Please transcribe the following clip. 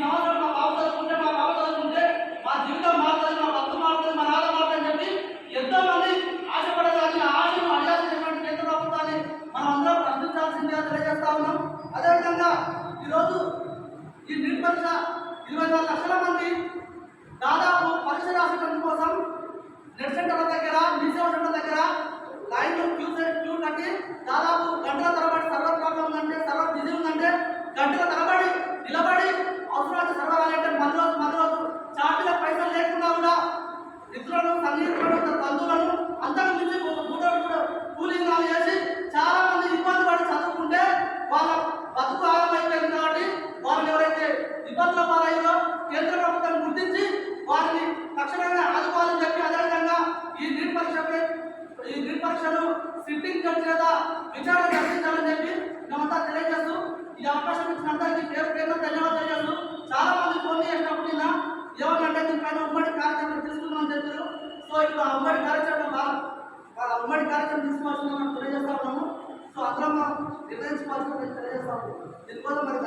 సంవత్సరం మా బాబు చదువుకుంటే మా బాబు చదువుకుంటే మా జీవితం మారుతుంది మా భక్తు మారుతుంది మా నాన్న చెప్పి ఎంతో మంది ఆశపడదాన్ని ఆశను అడిగాల్సినటువంటి కేంద్ర ప్రభుత్వాన్ని మనం అందరం ప్రశ్నించాల్సిందిగా తెలియజేస్తా ఉన్నాం. అదేవిధంగా ఈరోజు ఈ నిర్పక్ష ఇరవై నాలుగు లక్షల మంది ఇబ్బందుల పాలయ్యారో కేంద్ర ప్రభుత్వం గుర్తించి వారిని తక్షణంగా ఆదుకోవాలని చెప్పి అదేవిధంగా ఈ నీట్ పరీక్షపై ఈ నీట్ పరీక్షను సిట్టింగ్ జడ్జి చేత విచారణ జరిపించాలని చెప్పి మేమంతా తెలియజేస్తూ ఈ అవకాశం ఇచ్చిన అందరికీ పేరు పేరున ధన్యవాదాలు తెలియజేస్తూ చాలా మంది ఫోన్ చేసినప్పుడు నిన్న ఏమన్నంటే దీనిపైన ఉమ్మడి కార్యక్రమం తీసుకుందామని చెప్పారు. సో ఇప్పుడు ఆ ఉమ్మడి కార్యక్రమం ఉమ్మడి కార్యక్రమం తీసుకోవాల్సిందని మనం తెలియజేస్తా ఉన్నాము. సో అందరం మనం నిర్ణయించుకోవాల్సింది తెలియజేస్తా ఉన్నాము. దీనికోసం మరి